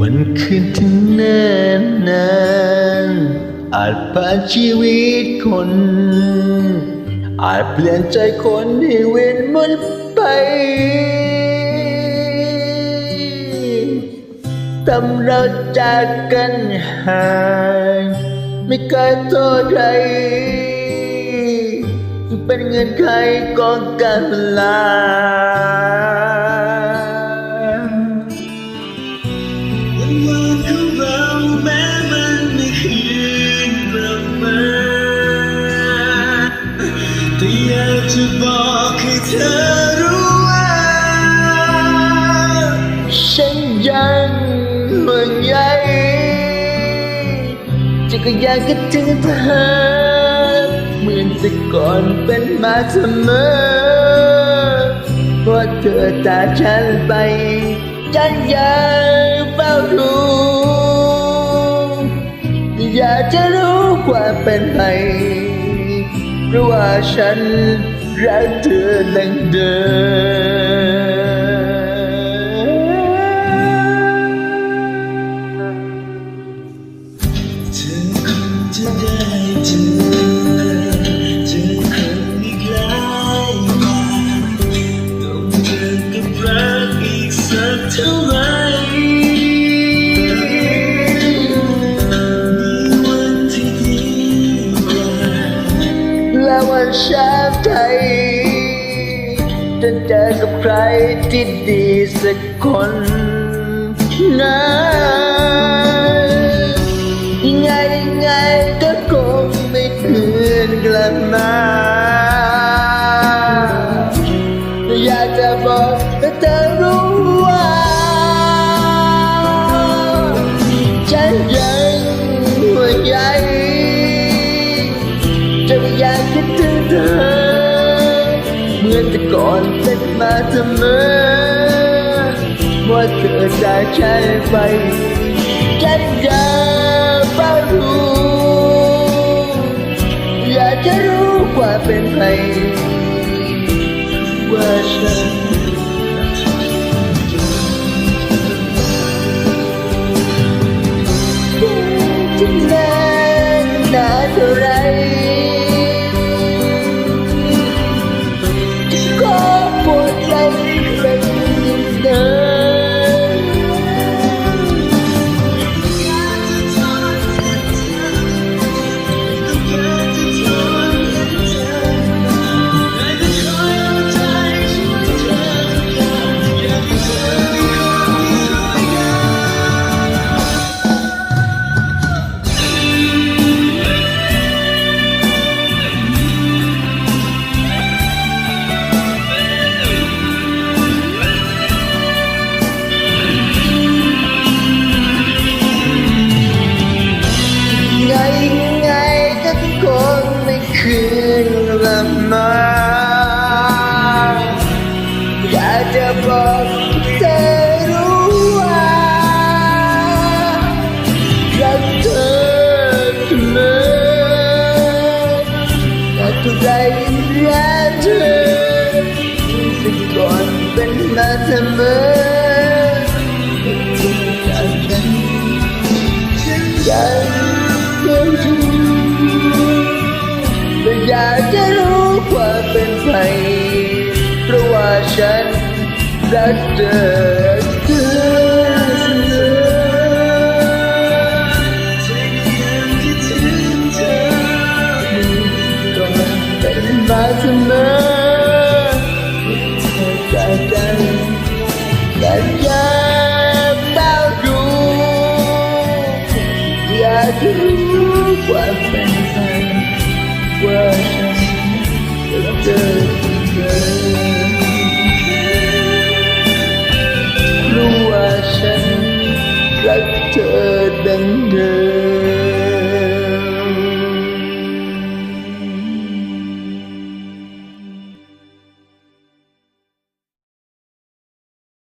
วันคืนที่น่นนานอาจผ่านชีวิตคน อาจเปลี่ยนใจคนให้เว้นมนไปทำเราจากกันห่างไม่เคยโทษใครเป็นเงินใครกองการเวลา จะบอกให้เธอรู้ว่า ฉันยังห่วงใยจะก็ยังคิดถึงเธอเหมือนแต่ก่อนเป็นมาเสมอเพราะเธอจากฉันไปฉันยังเฝ้าดูอยากจะรู้ความเป็นไปเพราะว่าฉัน รักเธอดังเดิมเธอคงจะได้เจอเจอคน วันชาไทยจะเจอกับใครที่ดีสักคนนะยังไงยังไงก็คงไม่คืนกลับมาอยากจะบอกให้เธอรู้ คิดถึงเหมือนแต่ก่อนเป็นมาเสมอว่าเธอจากฉันไปฉันจะเฝ้าดูอยากจะรู้ว่าเป็นใครว่าฉันที่นานนานเท่าไร รักเธอแต่ก่อนเป็นมาเสมอที่ากฉันฉันยังไม่รู้แต่อยากจะรู้ความเป็นใครเพราะว่าฉันรักเธอ เสมอจากกันแต่อยากเฝ้าดูอยากจะรู้ความเป็นไปว่าฉันจะเจอเธอ